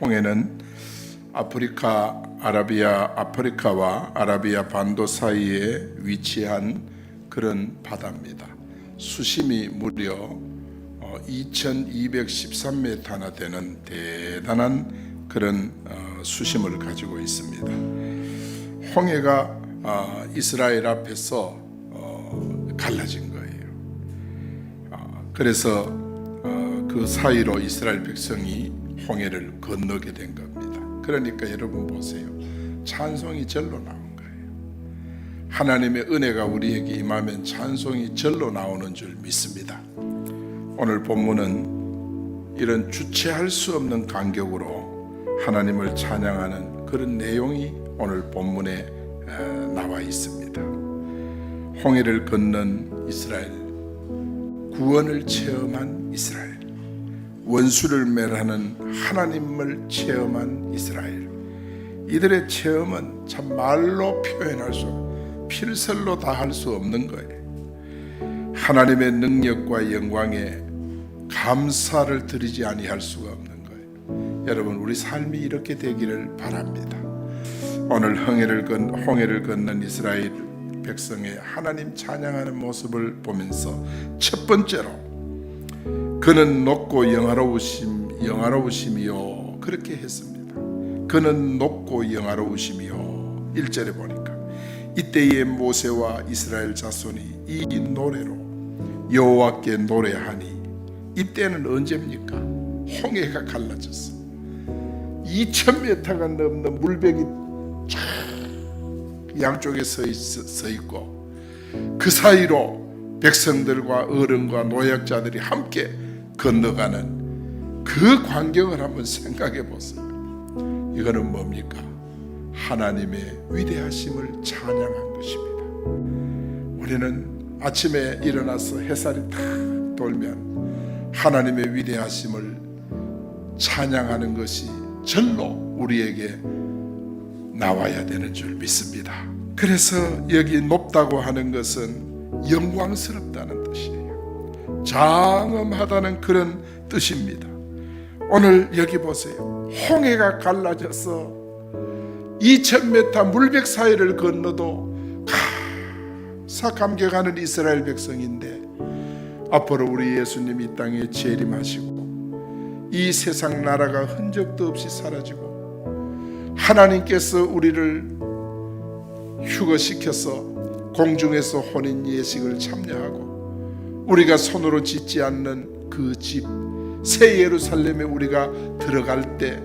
홍해는 아프리카 아라비아 아프리카와 아라비아 반도 사이에 위치한 그런 바다입니다. 수심이 무려 어, 2,213m나 되는 대단한 그런 어, 수심을 가지고 있습니다. 홍해가 아, 이스라엘 앞에서 어, 갈라진 거예요. 아, 그래서 어, 그 사이로 이스라엘 백성이 홍해를 건너게 된 겁니다. 그러니까 여러분 보세요. 찬송이 절로 나온 거예요. 하나님의 은혜가 우리에게 임하면 찬송이 절로 나오는 줄 믿습니다. 오늘 본문은 이런 주체할 수 없는 간격으로 하나님을 찬양하는 그런 내용이 오늘 본문에 에, 나와 있습니다. 홍해를 건넌 이스라엘, 구원을 체험한 이스라엘, 원수를 멸하는 하나님을 체험한 이스라엘. 이들의 체험은 참 말로 표현할 수, 필설로 다 할 수 없는 거예요. 하나님의 능력과 영광에 감사를 드리지 아니할 수가 없는 거예요. 여러분 우리 삶이 이렇게 되기를 바랍니다. 오늘 홍해를 건 홍해를 건넌 이스라엘 백성의 하나님 찬양하는 모습을 보면서 첫 번째로 그는 높고 영화로우심 영화로우심이요 그렇게 했습니다. 그는 높고 영화로우심이요 1절에 보니까 이때의 모세와 이스라엘 자손이 이 노래로 여호와께 노래하니 이때는 언제입니까? 홍해가 갈라졌어. 2,000m가 넘는 물백이 쫙 양쪽에 서, 있, 서 있고 그 사이로 백성들과 어른과 노약자들이 함께 건너가는 그 광경을 한번 생각해 보세요. 이거는 뭡니까? 하나님의 위대하심을 찬양한 것입니다. 우리는 아침에 일어나서 햇살이 탁 돌면 하나님의 위대하심을 찬양하는 것이 절로 우리에게 나와야 되는 줄 믿습니다. 그래서 여기 높다고 하는 것은 영광스럽다는 뜻이에요. 장엄하다는 그런 뜻입니다. 오늘 여기 보세요. 홍해가 갈라져서 2000m 물백 사이를 건너도 감사 감격하는 이스라엘 백성인데 앞으로 우리 예수님 이 땅에 재림하시고 이 세상 나라가 흔적도 없이 사라지고 하나님께서 우리를 휴거시켜서 공중에서 혼인 예식을 참여하고 우리가 손으로 짓지 않는 그 집 새 예루살렘에 우리가 들어갈 때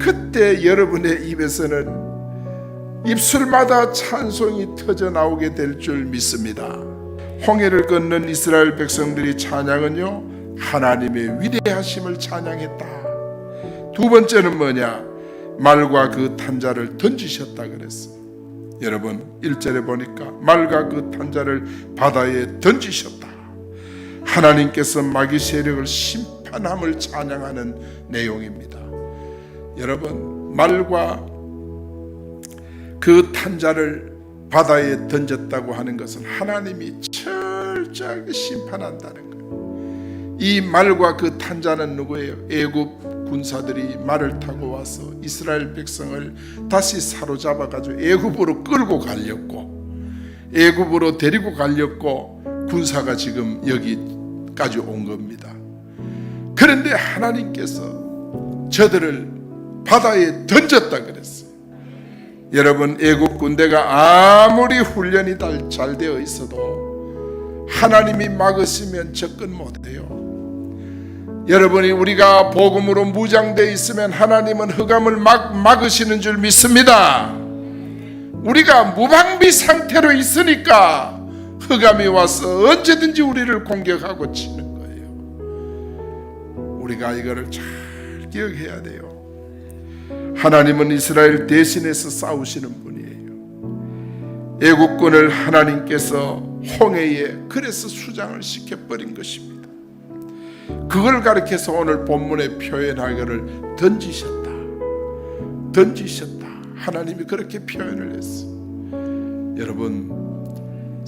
그때 여러분의 입에서는 입술마다 찬송이 터져 나오게 될 줄 믿습니다. 홍해를 건넌 이스라엘 백성들이 찬양은요 하나님의 위대하심을 찬양했다. 두 번째는 뭐냐? 말과 그 탄자를 던지셨다 그랬어. 여러분 1절에 보니까 말과 그 탄자를 바다에 던지셨다. 하나님께서 마귀 세력을 심판함을 찬양하는 내용입니다. 여러분 말과 그 탄자를 바다에 던졌다고 하는 것은 하나님이 철저하게 심판한다는 거예요. 이 말과 그 탄자는 누구예요? 애굽 군사들이 말을 타고 와서 이스라엘 백성을 다시 사로잡아 가지고 애굽으로 끌고 가려고 애굽으로 데리고 가려고 군사가 지금 여기 까지 온 겁니다. 그런데 하나님께서 저들을 바다에 던졌다 그랬어요. 여러분 애국 군대가 아무리 훈련이 달- 잘 되어 있어도 하나님이 막으시면 접근 못해요. 여러분이 우리가 복음으로 무장되어 있으면 하나님은 흑암을 막 막으시는 줄 믿습니다. 우리가 무방비 상태로 있으니까 흑암이 와서 언제든지 우리를 공격하고 치는 거예요. 우리가 이거를 잘 기억해야 돼요. 하나님은 이스라엘 대신해서 싸우시는 분이에요. 애국군을 하나님께서 홍해에 그래서 수장을 시켜버린 것입니다. 그걸 가리켜서 오늘 본문에 표현하기를 던지셨다. 던지셨다. 하나님이 그렇게 표현을 했어. 여러분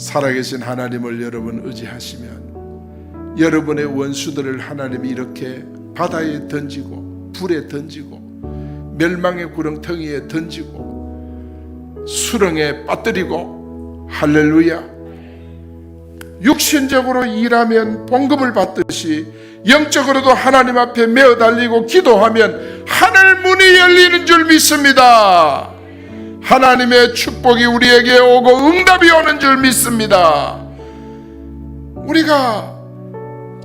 살아계신 하나님을 여러분 의지하시면 여러분의 원수들을 하나님이 이렇게 바다에 던지고 불에 던지고 멸망의 구렁텅이에 던지고 수렁에 빠뜨리고 할렐루야 육신적으로 일하면 봉급을 받듯이 영적으로도 하나님 앞에 메어 달리고 기도하면 하늘 문이 열리는 줄 믿습니다. 하나님의 축복이 우리에게 오고 응답이 오는 줄 믿습니다. 우리가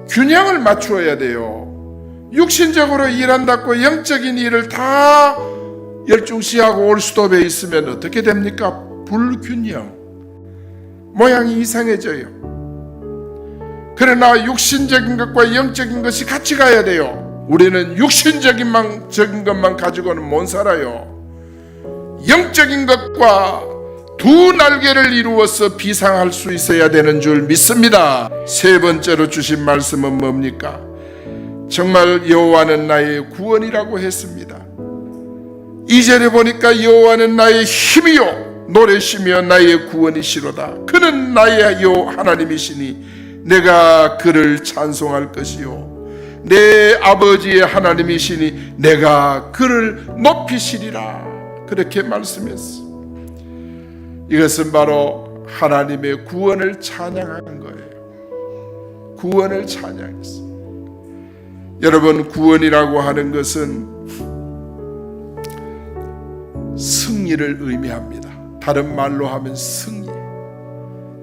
균형을 맞추어야 돼요. 육신적으로 일한다고 영적인 일을 다 열중시하고 올수도에 있으면 어떻게 됩니까? 불균형. 모양이 이상해져요. 그러나 육신적인 것과 영적인 것이 같이 가야 돼요. 우리는 육신적인 적인 것만 가지고는 못 살아요. 영적인 것과 두 날개를 이루어서 비상할 수 있어야 되는 줄 믿습니다. 세 번째로 주신 말씀은 뭡니까? 정말 여호와는 나의 구원이라고 했습니다. 이절에 보니까 여호와는 나의 힘이요 노래시며 나의 구원이시로다. 그는 나의 여 하나님이시니 내가 그를 찬송할 것이요 내 아버지의 하나님이시니 내가 그를 높이시리라. 그렇게 말씀했어. 이것은 바로 하나님의 구원을 찬양하는 거예요. 구원을 찬양했어. 여러분 구원이라고 하는 것은 승리를 의미합니다. 다른 말로 하면 승리.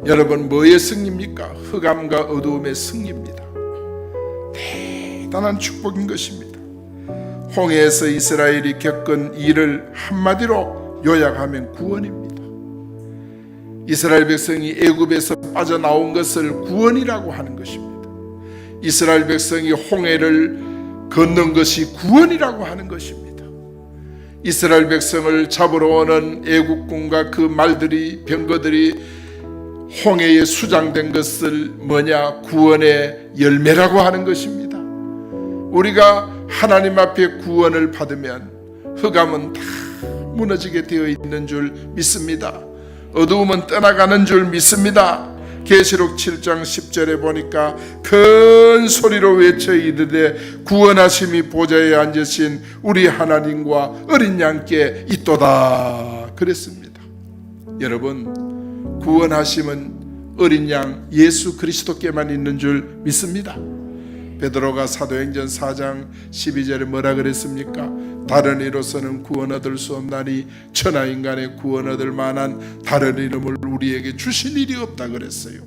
여러분 뭐의 승리입니까? 흑암과 어두움의 승리입니다. 대단한 축복인 것입니다. 홍해에서 이스라엘이 겪은 일을 한마디로 요약하면 구원입니다. 이스라엘 백성이 애굽에서 빠져나온 것을 구원이라고 하는 것입니다. 이스라엘 백성이 홍해를 걷는 것이 구원이라고 하는 것입니다. 이스라엘 백성을 잡으러 오는 애국군과 그 말들이 병거들이 홍해에 수장된 것을 뭐냐 구원의 열매라고 하는 것입니다. 우리가 하나님 앞에 구원을 받으면 흑암은 다 무너지게 되어 있는 줄 믿습니다. 어두움은 떠나가는 줄 믿습니다. 계시록 7장 10절에 보니까 큰 소리로 외쳐 이르되 구원하심이 보좌에 앉으신 우리 하나님과 어린 양께 있도다 그랬습니다. 여러분 구원하심은 어린 양 예수 그리스도께만 있는 줄 믿습니다. 베드로가 사도행전 4장 12절에 뭐라 그랬습니까? 다른 이로서는 구원 얻을 수 없나니 천하 인간의 구원 얻을 만한 다른 이름을 우리에게 주신 일이 없다 그랬어요.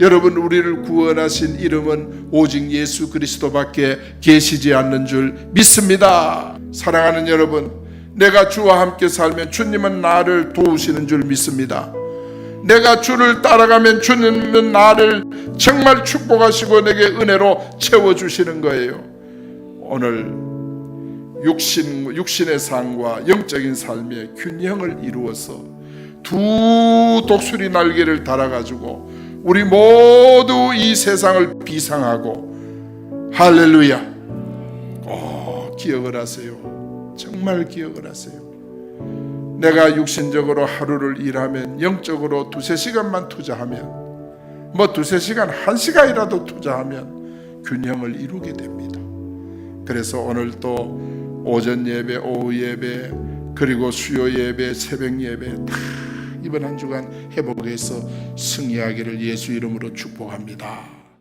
여러분 우리를 구원하신 이름은 오직 예수 그리스도밖에 계시지 않는 줄 믿습니다. 사랑하는 여러분, 내가 주와 함께 살면 주님은 나를 도우시는 줄 믿습니다. 내가 주를 따라가면 주님은 나를 정말 축복하시고 내게 은혜로 채워주시는 거예요. 오늘 육신, 육신의 삶과 영적인 삶의 균형을 이루어서 두 독수리 날개를 달아가지고 우리 모두 이 세상을 비상하고 할렐루야 꼭 기억을 하세요. 정말 기억을 하세요. 내가 육신적으로 하루를 일하면 영적으로 두세 시간만 투자하면 뭐 두세 시간 한 시간이라도 투자하면 균형을 이루게 됩니다. 그래서 오늘 또 오전 예배, 오후 예배, 그리고 수요 예배, 새벽 예배 다 이번 한 주간 회복해서 승리하기를 예수 이름으로 축복합니다.